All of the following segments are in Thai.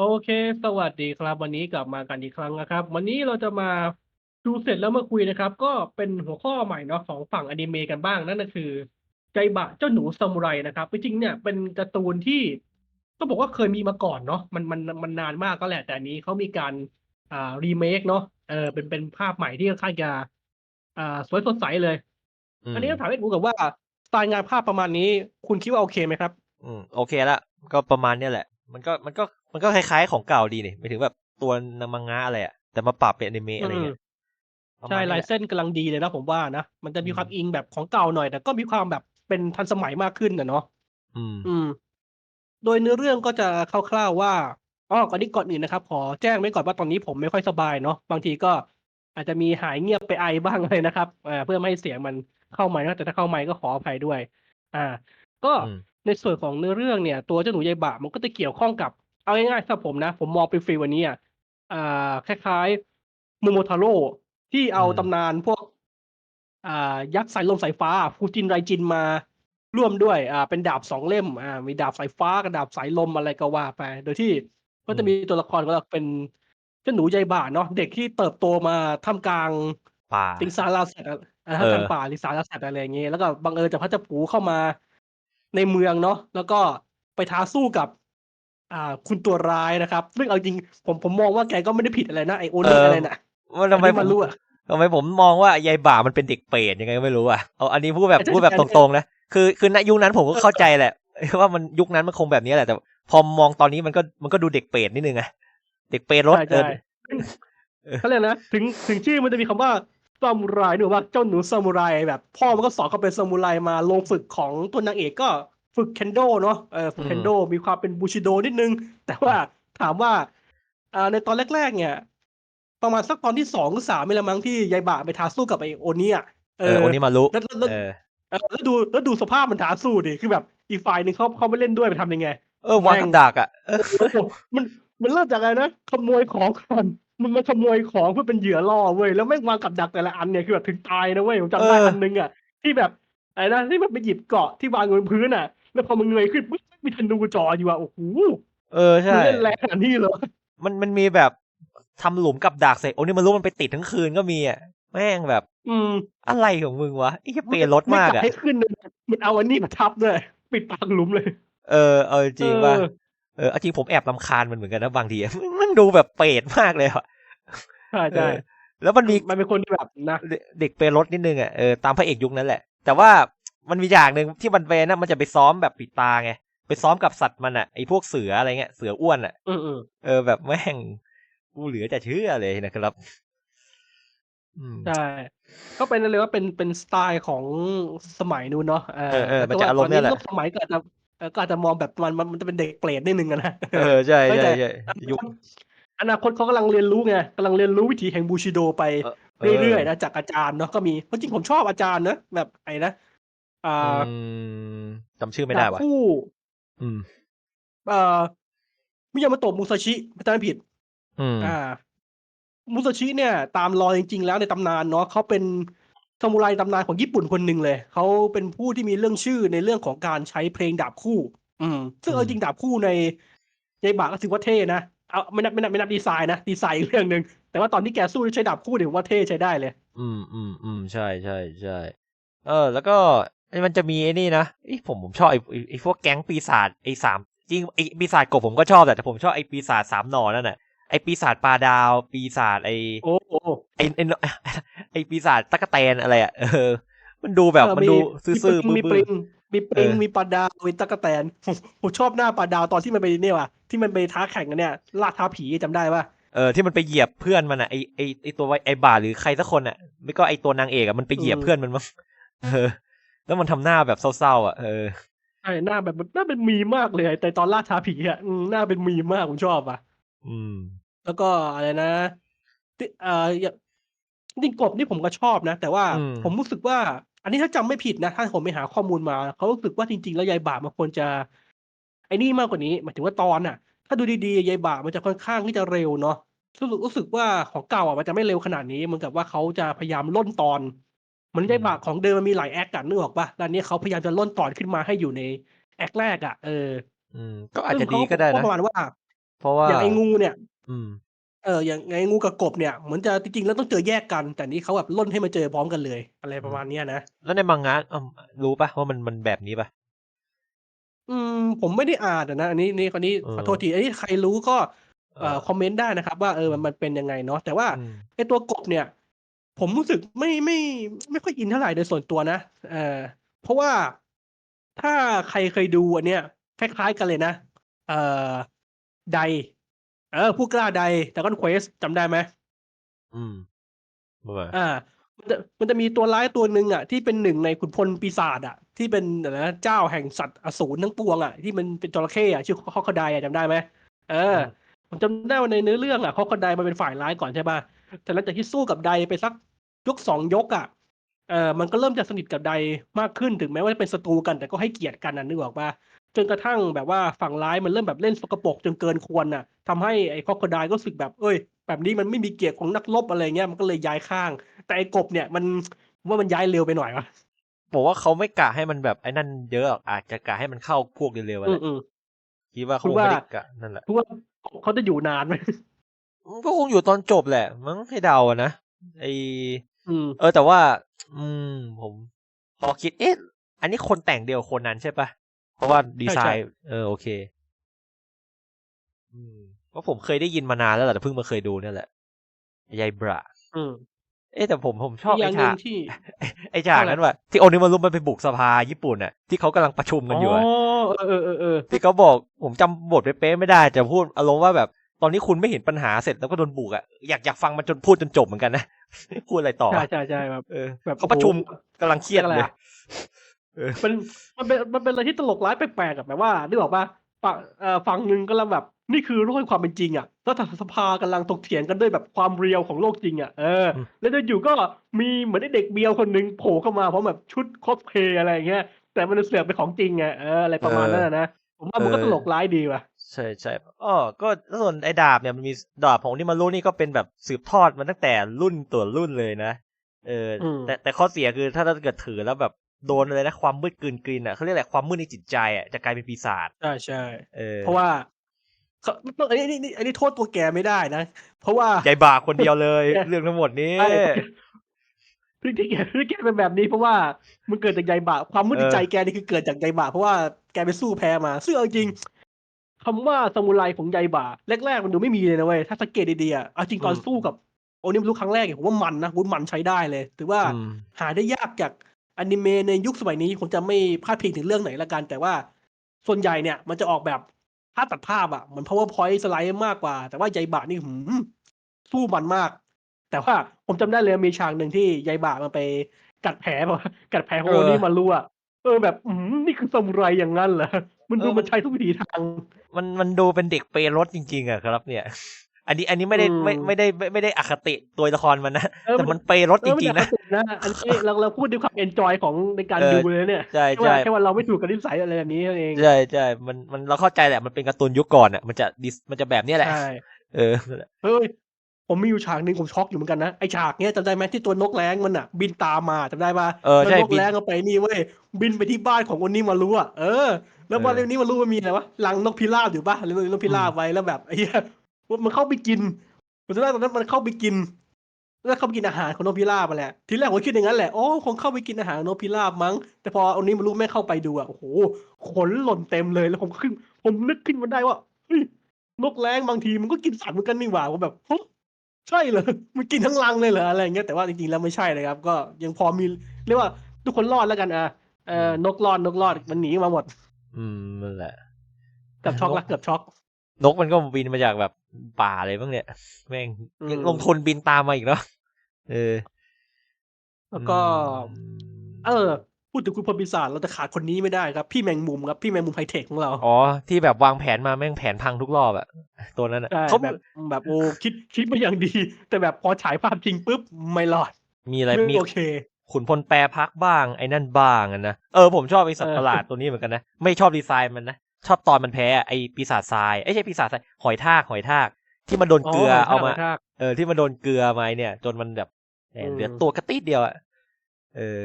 โอเค สวัสดีครับ วันนี้กลับมากันอีกครั้งนะครับ วันนี้เราจะมาดูเสร็จแล้วมาคุยนะครับ ก็เป็นหัวข้อใหม่เนาะของฝั่งอนิเมะกันบ้างนั่นก็คือไจบะเจ้าหนูซามูไรนะครับจริงๆเนี่ยเป็นการ์ตูนที่ก็บอกว่าเคยมีมาก่อนเนาะมันมันมันนานมากก็แหละแต่อันนี้เขามีการอ่ารีเมคเนาะเออเป็นเป็นภาพใหม่ที่ค่อนข้างจะอ่าสวยสดใสเลยอือันมนี้ต้องถามให้กูกับว่าสไตล์งานภาพประมาณนี้ คุณคิดว่าโอเคไหมครับ อืมโอเคละก็ประมาณเนี้ยแหละ มันก็มันก็มันก็คล้ายๆของเก่าดีนี่หมายถึงแบบตัวนามังงะอะไรอะแต่มาปรับเป็นอนิเมะอะไรเงี้ยประใช่มาณนี้ลายแหละเส้นกำลังดีเลยนะผมว่านะมันจะมีอืมความอิงแบบของเก่าหน่อย แต่ก็มีความแบบเป็นทันสมัยมากขึ้นนะเนาะอืม อืม โดยเนื้อเรื่องก็จะคร่าวๆว่าอ๋อก่อนนี้ก่อนอื่นนะครับ ขอแจ้งไว้ก่อนว่าตอนนี้ผมไม่ค่อยสบายเนาะบางทีก็อาจจะมีหายเงียบไปไอบ้างเลยนะครับอ่าเพื่อไม่ให้เสียงมันเข้าไมค์นะแต่ถ้าเข้าไมค์ก็ขออภัยด้วย อ่า ก็อืม ในส่วนของเนื้อเรื่องเนี่ย ตัวเจ้าหนูยายบะมันก็จะเกี่ยวข้องกับ เอาง่ายๆถ้าผมนะ ผมมองเป็นฟีลวันนี้อะอ่าคล้ายๆโมโมทาโร่ที่เอาอืมตำนานพวก อ่า ยักษ์สายลมสายฟ้าฟูจินไรจินมาร่วมด้วย อ่า เป็นดาบสองเล่ม อ่า มีดาบสายฟ้ากับดาบสายลมอะไรก็ว่าไป โดยที่ก็จะมีตัวละครก็เป็นเจ้าหนูยายบะเนาะเด็กที่เติบโตมาท่ามกลางป่าสิงสาราสัตว์อะอ่าเออทางป่าสิงสาราสัตว์อะไรอย่างเงี้ยแล้วก็บังเอิญจะพัดจะผูเข้ามา ในเมืองเนาะแล้วก็ไปท้าสู้กับอ่าคุณตัวร้ายนะครับ ซึ่งเอาจริงผมผมมองว่าแกก็ไม่ได้ผิดอะไรนะไอโอเอนี่ออะไรน่ะว่าทำไมอันนี้ผมันมรู้อะทำไมผมมองว่ายายบ่ามันเป็นเด็กเปรตยังไงก็ไม่รู้อะเอาอันนี้พูดแบบแต่ถ้าพูดแบบจะตรงๆนะคือคือณยุคนั้นผมก็เข้าใจแหละว่ามันยุคนั้นมันคงแบบนี้แหละแต่ พอมองตอนนี้มันก็มันก็ดูเด็กเปรตนิดนึงอะเด็กเปรตรถใช่เออใช่เขาเรียกนะถึงถึงชื่อมันจะมีคำว่า ซามูไรหรือว่าเจ้าหนูซามูไรแบบ พ่อมันก็สอนเขาเป็นซามูไรมาลงฝึกของตัวนางเอกก็ฝึกเคนโดเนาะเออฝึกเคนโดมีความเป็นบูชิโดนิดนึง แต่ว่าถามว่าอ่าในตอนแรก ๆ เนี่ย ประมาณสักตอนที่สองหรือสามนี่แหละมั้งที่ยายบะไปท้าสู้กับไอโอนี่อะเออวันนี้มารู้แล้วแล้วแล้วเออเออแล้วดูแล้วดูสภาพมันท้าสู้ดิคือแบบอีกฝ่ายหนึ่งเขาเขาไม่เล่นด้วยมันทำยังไง เออวางกับดักอะเออโอ้โหมันมันเริ่มจากอะไรนะขโมยของก่อน มันมาขโมยของเพื่อเป็นเหยื่อล่อเว้ยแล้วแม่งวางกับดักแต่ละอันเนี่ยคือแบบถึงตายนะเว้ยผมจำได้เอออั อันนึงอะที่แบบอะไรนะที่มันไปหยิบเกาะที่วางอยู่บนพื้นอะ แล้วพอมันเงยขึ้นปุ๊บมีธนูจ่ออยู่อะโอ้โหเออใช่มันเล่นแรงขนาดนี้เลยมันมันมีแบบทำหลุมกับดักเสร็จโอ้นี่มันรู้มันไปติดทั้งคืนก็มีอะแม่งแบบอืมอะไรของมึงวะไอ้เหี้ยเปรตรถมากไจัอะบให้ขึ้นเลยมันเอาอันนี้มาทับเลยปิดปากหลุมเลย เออเออจริงป่ะเออ เออเอาจริงผมแอบรำคาญมันเหมือนกันนะบางทีมันดูแบบเปรตมากเลยอะใช่ใช่เออแล้วมันมีมันเป็นคนที่แบบนะเด็กเด็กเปรตรถนิดนึงอะเออตามพระเอกยุคนั้นแหละ แต่ว่ามันมีอย่างหนึ่งที่มันไปนะมันจะไปซ้อมแบบปิดตาไงไปซ้อมกับสัตว์มันอะไอ้พวกเสืออะไรเงี้ยเสืออ้วนอะอืมอืมเออแบบแม่งกูเหลือจะเชื่อเลยนะครับอืมใช่ก็เป็นเลยว่าเป็นเป็นสไตล์ของสมัยนู้นเนาะเออเออเออแต่มันจะอารมณ์เนี่ยแหละตอสมัยก็อาจจะเออ ก็อาจจะมองแบบมันมันมันจะเป็นเด็กเปรตนิดนึงอะนะเออใช่เฮ้ยใช่แต่ใช่ยุคอนาคตเขากำลังเรียนรู้ไงกำลังเรียนรู้วิธีแห่งบูชิโดไปเออเรื่อยๆนะจากอาจารย์เนาะก็มีเพราะจริงผมชอบอาจารย์นะแบบไอ้นะอ่าอืมจำชื่อไม่ได้ดาบว่ะคู่ อืมเอ่อมิยามาโตะมุซาชิไม่จำไม่ผิด อืมอ่า มุซาชิเนี่ย ตามรอยจริง ๆ แล้วในตำนานเนาะเขาเป็น ซามูไรตำนานของญี่ปุ่นคนหนึ่งเลย เขาเป็นผู้ที่มีเรื่องชื่อในเรื่องของการใช้เพลงดาบคู่ อืม ซึ่งเอาจริงดาบคู่ในยายบะก็ถือว่าเท่นะ เอาไม่นับไม่นับไม่นับดีไซน์นะ ดีไซน์อีกเรื่องหนึ่ง แต่ว่าตอนที่แกสู้ใช้ดาบคู่เนี่ยผมว่าเท่ใช้ได้เลย อืมอืมอืมใช่ใช่ใช่เออ แล้วก็มันจะมีไอ้นี่นะไอ้ผมผมชอบไอ้ไอ้พวกแก๊งปีศาจไอ้สามจริงไอ้ปีศาจกบผมก็ชอบแต่ผมชอบไอ้ปีศาจสามหนอนั่นน่ะ ไอ้ปีศาจปลาดาว ปีศาจไอ้โอ้โหไอ้ไอ้ไอ้ไอ้ปีศาจตะกะแตนอะไรอะเออ มันดูแบบเออมันมีดูซื่อๆมีปบื้ลิองมีปลิงเออมีปลาดาวมีตะกะแตนผมผมชอบหน้าปลาดาวตอนที่มันไปเนี่ยว่ะที่มันไปท้าแข่งกันเนี่ยล่าท้าผีจำได้ปะๆเออที่มันไปเหยียบเพื่อนมันอะไอ้ไอ้ไอ้ตัวไอ้ไอ้บ่าหรือใครสักคนอะไม่ก็ไอ้ตัวนางเอกอะมันไปเหยียบเพื่อนมันมั้งเออ แล้วมันทำหน้าแบบเศร้าๆอะเออใช่หน้าแบบหน้าเป็นมีมมากเลย แต่ตอนล่าท้าผีอะอืมหน้าเป็นมีมมากผมชอบอะ อืม แล้วก็อะไรนะที่เอ่อ อย่าง จริง ๆ กบนี่ผมก็ชอบนะ แต่ว่าอืม ผมรู้สึกว่า อันนี้ถ้าจำไม่ผิดนะ ถ้าผมไปหาข้อมูลมา เขารู้สึกว่าจริง ๆ แล้วยายบามันควรจะ ไอ้นี่มากกว่านี้ หมายถึงว่าตอนอะ ถ้าดูดี ๆ ยายบามันจะค่อนข้างที่จะเร็วเนาะ รู้สึก รู้สึกว่าของเก่าอะมันจะไม่เร็วขนาดนี้ เหมือนกับว่าเขาจะพยายามล่นตอน เหมือนยายบาของเดิมมันมีหลายแอคกันนึกออกปะแล้วอันนี้เขาพยายามจะล่นตอนขึ้นมาให้อยู่ในแอคแรกอะเออ อืม ก็อาจจะดีก็ได้ซึ่งนะเขาประมาณว่า เพราะว่า อย่างไอ้งูเนี่ย อืม เออ อย่างไอ้งูกับกบเนี่ยเหมือนจะจริงๆแล้วต้องเจอแยกกัน แต่นี่เขาแบบล่นให้มาเจอพร้อมกันเลย อะไรประมาณเนี้ยนะ แล้วในมังงะเอิ่มรู้ปะว่ามันมันแบบนี้ปะ อืม ผมไม่ได้อ่านอะนะ อันนี้นี่คนนี้เออ ขอโทษทีไอ้ยใครรู้ก็เอ่อเออคอมเมนต์ได้นะครับ ว่าเออมันมันเป็นยังไงเนาะแต่ว่าอืมไอ้ตัวกบเนี่ย ผมรู้สึกไม่ไม่ไม่ค่อยอินเท่าไหร่โดยส่วนตัวนะเออเพราะว่าถ้าใครเคยดูอันเนี้ยคล้ายๆกันเลยนะเอ่อ ไดเออผู้กล้าไดแต่ก็เควสจำได้ไหมอืมมาอ่า มันจะมันจะมีตัวร้ายตัวหนึ่งอะ ที่เป็นหนึ่งในขุนพลปีศาจอะ ที่เป็นอะไรนะเจ้าแห่งสัตว์อสูรทั้งปวงอะที่มันเป็นจระเข้อะชื่อคอคดายอะจำได้ไหมเออผมจำได้ว่าในเนื้อเรื่องอะคอคดายมันเป็นฝ่ายร้ายก่อนใช่ป่ะแต่หลังจากที่สู้กับไดไปสักยกสองยกอะเออมันก็เริ่มจะสนิทกับไดมากขึ้นถึงแม้ว่าจะเป็นศัตรูกันแต่ก็ให้เกียรติกันนะนึกออกป่ะ จนกระทั่งแบบว่าฝั่งร้ายมันเริ่มแบบเล่นสกปรกจนเกินควรน่ะทำให้ไอ้คอคดายก็รู้สึกแบบเอ้ย แบบนี้มันไม่มีเกียรติของนักรบอะไรเงี้ยมันก็เลยย้ายข้าง แต่ไอ้กบเนี่ยมันผมว่ามันย้ายเร็วไปหน่อยวะบอกว่าเขาไม่กะให้มันแบบไอ้นั่นเยอะหรอกอาจจะกะให้มันเข้าพวกเร็วๆอะอืแหมละอืมคิดว่าเขาคุณไม่ว่าได้กะนั่นแหละเพราะว่าเขาจะอยู่นานไหมก็คงอยู่ตอนจบแหละมั้งให้เดาอะนะไออืมเออแต่ว่า อืมผม พอคิดเอ๊ะอันนี้คนแต่งเดียวคนนั้นใช่ปะ เพราะว่าดีไซใช่น์ เออโอเค อืมเพราะผมเคยได้ยินมานานแล้วแหละแต่เพิ่งมาเคยดูเนี่ยแหละยายบราอืมเอ๊ะแต่ผมผมชอบอีกอไอ้ย่างหนึ่ฉากงที่ไอ้ฉากนั้นว่ะที่โอนิมารุมันไปบุกสภาญี่ปุ่นน่ะที่เขากำลังประชุมกันอยู่อะเออเออเออเออที่เขาบอกผมจำบทเป๊ะๆไม่ได้จะพูดอารมณ์ว่าแบบ ตอนนี้คุณไม่เห็นปัญหาเสร็จแล้วก็โดนบุกอะอยากอยากฟังมันจนพูดจนจบเหมือนกันนะพูดอะไรต่อใช่วะใช่ใช่แบบเออแบบเขาประชุมโอ้โหกำลังเครียดเรียกอะไรเลยอะ มันมันเป็นมันเป็นอะไรที่ตลกร้ายแปลกๆอะแบบว่านึกออกปะฝั่งเอ่อฝั่งหนึ่งกำลังแบบ นี่คือโลกแห่งความเป็นจริงอะแล้วทางสภากำลังถกเถียงกันด้วยแบบความเรียวของโลกจริงอะเอออืมแล้วอยู่ๆก็มีเหมือนไอ้เด็กเบียวคนหนึ่งโผล่เข้ามาพร้อมแบบชุดคอสเพลย์อะไรอย่างเงี้ยแต่มันเสือกเป็นของจริงไงเอออะไรประมาณนั้นอะนะผมว่ามันก็ตลกร้ายดีว่ะใช่ใช่อ๋อก็ส่วนไอ้ดาบเนี่ยมันมีดาบของนิมารุนี่ก็เป็นแบบสืบทอดมาตั้งแต่รุ่นตัวรุ่นเลยนะเอออมแต่แต่ข้อเสียคือถ้าเราเกิดถือแล้วแบบ โดนอะไรนะความมืดกลืนกลืนอะเขาเรียกอะไรความมืดในจิตใจอะจะกลายเป็นปีศาจใช่ใช่เออเพราะว่าเขาอันนี้อันนี้อันนี้โทษตัวแกไม่ได้นะ เพราะว่ายายบาคนเดียวเลย เรื่องทั้งหมดนี้ใช่ที่ที่แกที่แกเป็นแบบนี้เพราะว่ามันเกิดจากใยบาความมืดในเออใจแกนี่คือเกิดจากใยบาเพราะว่าแกไปสู้แพ้มาซึ่งเอาจริงคำว่าซามูไรของใยบาแรกๆมันดูไม่มีเลยนะเว้ยถ้าสังเกตดีๆอะเอาจริงตอนสู้กับโอนิมรู้ครั้งแรกเนี่ยผมว่ามันนะวุ้นมันใช้ได้เลย ถือว่าอืมหาได้ยากจาก อนิเมะในยุคสมัยนี้คงจะไม่พลาดพิงถึงเรื่องไหนละกัน แต่ว่าส่วนใหญ่เนี่ย มันจะออกแบบภาพตัดภาพอะเหมือน powerpoint สไลด์มากกว่า แต่ว่าใยบะนี่หืมสู้มันมาก แต่ว่าผมจำได้เลยมีฉากหนึ่งที่ใยบะมันไปกัดแผลแบบกัดแผลของโอนี่มารั่วเออแบบอืมนี่คือซามูไรอย่างนั้นเหรอมันดูมันใช้ทุกวิถีทาง มันมันดูเป็นเด็กเปรถจริงๆอะครับ เนี่ย อันนี้อันนี้ไม่ได้อืมไม่ไม่ได้ไม่ไม่ได้อคติตัวละครมันนะเออแต่มันเปรถเอจอมันริงๆนะนะอันนี้เราเราพูดด้วยความเอนจอยของในการเออดูเลยเนี่ยใช่แค่ว่าใช่แค่ว่าเราไม่ถูกกับนิสัยอะไรแบบนี้เท่านั้นเองใช่ใช่มันมันเราเข้าใจแหละมันเป็นการ์ตูนยุคก่อนอะมันจะดิสมันจะแบบเนี้ยแหละใช่เออนั่นแหละเฮ้ยผมมีอยู่ฉากหนึ่งผมช็อกอยู่เหมือนกันนะไอฉากเนี้ยจำได้ไหมที่ตัวนกแร้งมันอะ บินตามมาจำได้ปะเออแล้วใช่นกบินแร้งเอาไปนี่เว้ยบินไปที่บ้านของอนนี่มารู้อะเออแล้วบ้านเออนี้มารู้มันมีอะไรวะรังนกพิราบอยู่ปะหรือนกพิราบไว้แล้วแบบไอ้เหี้ย มันเข้าไปกินผมจำได้ตอนนั้นมันเข้าไปกินแล้วเข้าไปกินอาหารของนกพิราบมาแหละทีแรกผมคิดอย่างนั้นแหละอ๋อคงเข้าไปกินอาหารนกพิราบมั้ง แต่พออนนี้มารู้แม่เข้าไปดูอะโอ้โหขนหล่นเต็มเลยแล้วผมขึ้น ผมนึกขึ้นมาได้ว่าเฮ้ยนกแร้งบางทีมันก็กินสัตว์เหมือนกันนี่หว่าผมแบบฮะใช่เหรอมันกินทั้งรังเลยเหรออะไรอย่างเงี้ยแต่ว่าจริงๆแล้วไม่ใช่เลยครับ ก็ยังพอมีเรียกว่าทุกคนรอดแล้วกันอะเออนกรอดนกรอดมันหนีมาหมด อืมนั่นแหละเกือบช็อกละเกือบช็อก นกมันก็บินมาจากแบบป่าเลยบ้างเนี่ย แม่งอืมยังลงทุนบินตามมาอีกเนาะเออ แล้วก็อืมเออ พูดถึงคุณพลปีศาจเราจะขาดคนนี้ไม่ได้ครับ พี่แมงมุมครับพี่แมงมุมไฮเทคของเรา อ๋อ ที่แบบวางแผนมาแม่งแผนพังทุกรอบอะตัวนั้นอะใช่เขาแบบแบบโอ้คิดคิดมาอย่างดี แต่แบบพอฉายภาพจริงปุ๊บไม่รอด มีอะไรไม่มีโอเคขุนพลแปรพักบ้างไอ้นั่นบ้างอะนะเออผมชอบไอ้สัตเอว์อประหลาดตัวนี้เหมือนกันนะ ไม่ชอบดีไซน์มันนะ ชอบตอนมันแพ้อะไอ้ปีศาจทรายไอ้ยใช่ปีศาจทรายหอยทากหอยทาก ที่มันโดนเกลือเอามาทากเออที่มันโดนเกลือมาเนี่ย จนมันแบบแหมอืม เหลือตัวกระติดเดียวอะเออ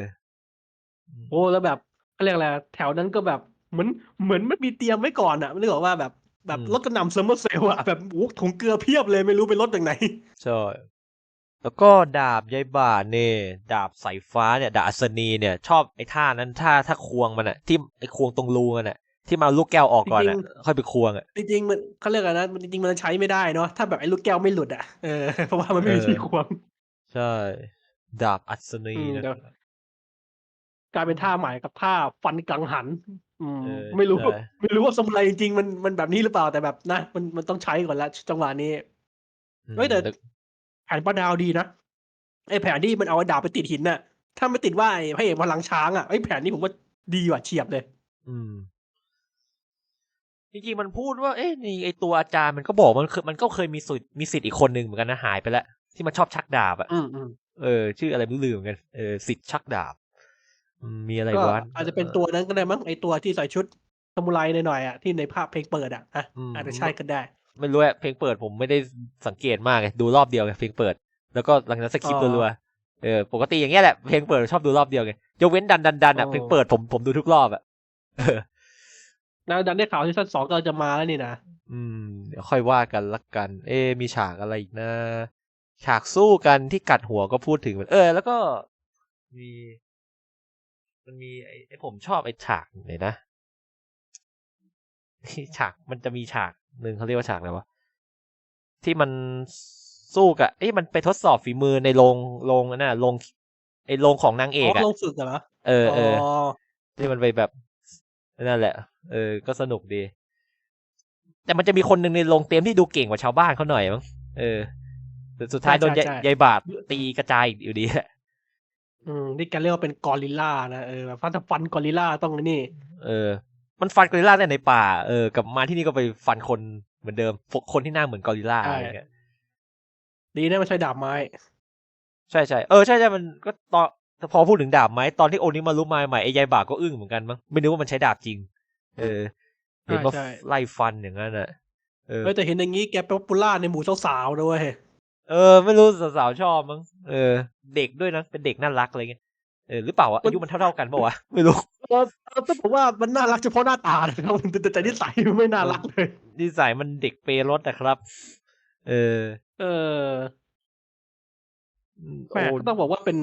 โอ้แล้วแบบเขาเรียกอะไรแถวนั้นก็แบบเหมือนเหมือนมันมีเตรียมไว้ก่อนอะไม่รู้ว่าแบบแบบอืม รถกระหน่ำเซอร์เมอร์เซลอะแบบโอ้โหถุงเกลือเพียบเลยไม่รู้เป็นรถจากไหน ใช่แล้วก็ดาบยายบ่าเนี่ยดาบสายฟ้าเนี่ย ดาบอัศนีเนี่ย ชอบไอ้ท่านั้นท่าถ้าควงมันอะที่ไอ้ควงตรงรูมันอะ ที่มาเอาลูกแก้วออกก่อนอะจริงค่อยไปควงอะจริงๆมันเขาเรียกอะไรนะมันจริงๆมันใช้ไม่ได้เนาะถ้าแบบไอ้ลูกแก้วไม่หลุดอะเออเพราะว่ามันไม่มีเออที่ควง ใช่ ดาบอัศนีอืมนะเดี๋ยวกลายเป็นท่าใหม่กับท่าฟันกังหัน อืมเออไม่รู้ใช่ไม่รู้ว่าสมุไรจริงๆมันมันแบบนี้หรือเปล่าแต่แบบนะมันมันต้องใช้ก่อนละจังหวะนี้เฮ้ยแต่แล้วแผนป้าดาวดีนะไอ้แผนที่มันเอาดาบไปติดหินน่ะ ถ้าไม่ติดว่าไอ้พระเอกพลังช้างอะไอ้แผนนี้ผมว่าดีว่ะเฉียบเลย อืม จริงๆมันพูดว่า เอ๊ะนี่ไอตัวอาจารย์มันก็บอกมันคือมันก็เคยมีสิทธิ์มีสิทธิ์อีกคนหนึ่งเหมือนกันนะหายไปแล้วที่มันชอบชักดาบอะอืมอืมเออ ชื่ออะไรไม่รู้ลืมเหมือนกันเออสิทธิ์ชักดาบอืมมีอะไรก็วะอาจจะเป็นตัวนั้นก็ได้มั้งไอ้ตัวที่ใส่ชุดซามูไรหน่อยๆอะที่ในภาพเพลงเปิดอะอะอืมอาจจะใช่ก็ได้ ไม่รู้อะเพลงเปิดผมไม่ได้สังเกตมากไงดูรอบเดียวไงเพลงเปิด แล้วก็หลังจากนั้นสกิปอ๋อรัวๆเออปกติอย่างเงี้ยแหละเพลงเปิดชอบดูรอบเดียวไงยกเว้นดันดันดันอะอ๋อเพลงเปิดผมผมดูทุกรอบอะเออ แล้วดันได้ข่าวที่ซั่นสองก็จะมาแล้วนี่นะอืม เดี๋ยวค่อยว่ากันละกัน เอ๊ะมีฉากอะไรอีกนะ ฉากสู้กันที่กัดหัวก็พูดถึงมันเออ แล้วก็มี มันมีไอ้ไอ้ผมชอบไอ้ฉากไหนนะฉากมันจะมีฉากหนึ่งเขาเรียกว่าฉากอะไรวะที่มันสู้กับเอ้ยมันไปทดสอบฝีมือในโรงโรงนั่นน่ะโรงไอ้โรงของนางเอกอ๋ออะลงฝึกเหรอเออเอออ๋อที่มันไปแบบ นั่นแหละ เออ ก็สนุกดี แต่มันจะมีคนหนึ่งในโรงเต็มที่ดูเก่งกว่าชาวบ้านเขาหน่อยมั้ง เออแต่สุดท้ายโดนยายยายบาทตีกระจายอยู่ดีแหละอืมนี่แกเรียกว่าเป็นกอริลลานะเออแบบถ้าฟันกอริลลาต้องนี่ เออ มันฟันกอริลลาแต่ในป่า เออกลับมาที่นี่ก็ไปฟันคนเหมือนเดิมพวกคนที่หน้าเหมือนกอริลลาอะไรเงี้ยดีนะมันใช้ดาบไม้ ใช่ใช่เออใช่ใช่มันก็ตอน พอพูดถึงดาบไหมตอนที่โอนิมารุมาใหม่ไอ้ยายบาทก็อึ้งเหมือนกันมั้งไม่นึกว่ามันใช้ดาบจริง เออเห็นว่าใช่ไล่ฟันอย่างนั้นอะเออเออแต่เห็นอย่างนี้แกเป็นป๊อปปูล่าในหมู่สาวๆด้วยเออ ไม่รู้สาวๆชอบมั้งเออ เด็กด้วยนะเป็นเด็กน่ารักอะไรเงี้ยเออหรือเปล่าวะอายุมันเท่าๆกันปะวะไม่รู้เออเออต้องบอกว่ามันน่ารักเฉพาะหน้าตานะครับแต่แต่แต่นิสัยมันไม่น่ารักเลยนิสัยมันเด็กเปรถนะครับ เออ เอออืมแปลกโอ้ก็ต้องบอกว่าเป็น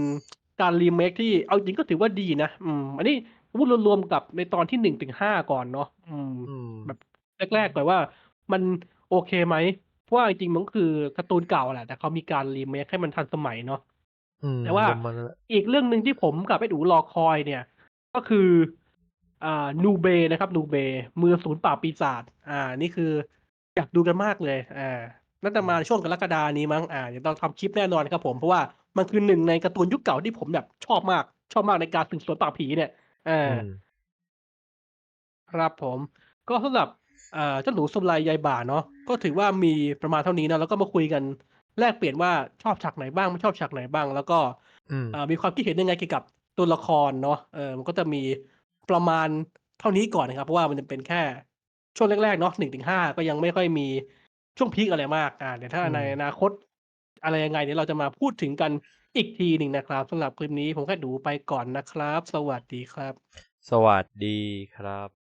การรีเมคที่เอาจริงก็ถือว่าดีนะอืมอันนี้พูดรวมๆกับในตอนที่หนึ่งถึงห้าก่อนเนาะอืมอืมแบบแรกๆก่อนว่ามันโอเคไหมเพราะว่าจริงๆมันก็คือการ์ตูนเก่าแหละ แต่เขามีการรีเมคให้มันทันสมัยเนาะอืมแต่ว่าประมาณนั้นแหละอีกเรื่องหนึ่งที่ผมกับไอ้ดูรอคอยเนี่ย ก็คืออ่านูเบนะครับนูเบมือศูนย์ปราบปีศาจอ่า นี่คืออยากดูกันมากเลยอ่าน่าจะมาช่วงกรกฎานี้มั้งอ่าเดี๋ยวต้องทำคลิปแน่นอนครับผมเพราะว่า มันคือหนึ่งในการ์ตูนยุคเก่าที่ผมแบบชอบมาก ชอบมากในการสืบสวนปราบผีเนี่ยอ่าอืมครับผม ก็สำหรับเอ่อเจ้าหนูสมุไรยายบ่าเนาะก็ถือว่ามีประมาณเท่านี้นะแล้วก็มาคุยกันแลกเปลี่ยนว่าชอบฉากไหนบ้างไม่ชอบฉากไหนบ้าง แล้วก็อืมเอ่อมีความคิดเห็นยังไงเกี่ยวกับตัวละครเนาะเออมันก็จะมีประมาณเท่านี้ก่อนนะครับ เพราะว่ามันจะเป็นแค่ช่วงแรกๆเนาะหนึ่งถึงห้าก็ยังไม่ค่อยมีช่วงพีคอะไรมากอ่าเดี๋ยวถ้าอืมในอนาคต อะไรยังไงเดี๋ยวเราจะมาพูดถึงกันอีกทีหนึ่งนะครับสำหรับคลิปนี้ผมแค่ดูไปก่อนนะครับ สวัสดีครับ สวัสดีครับ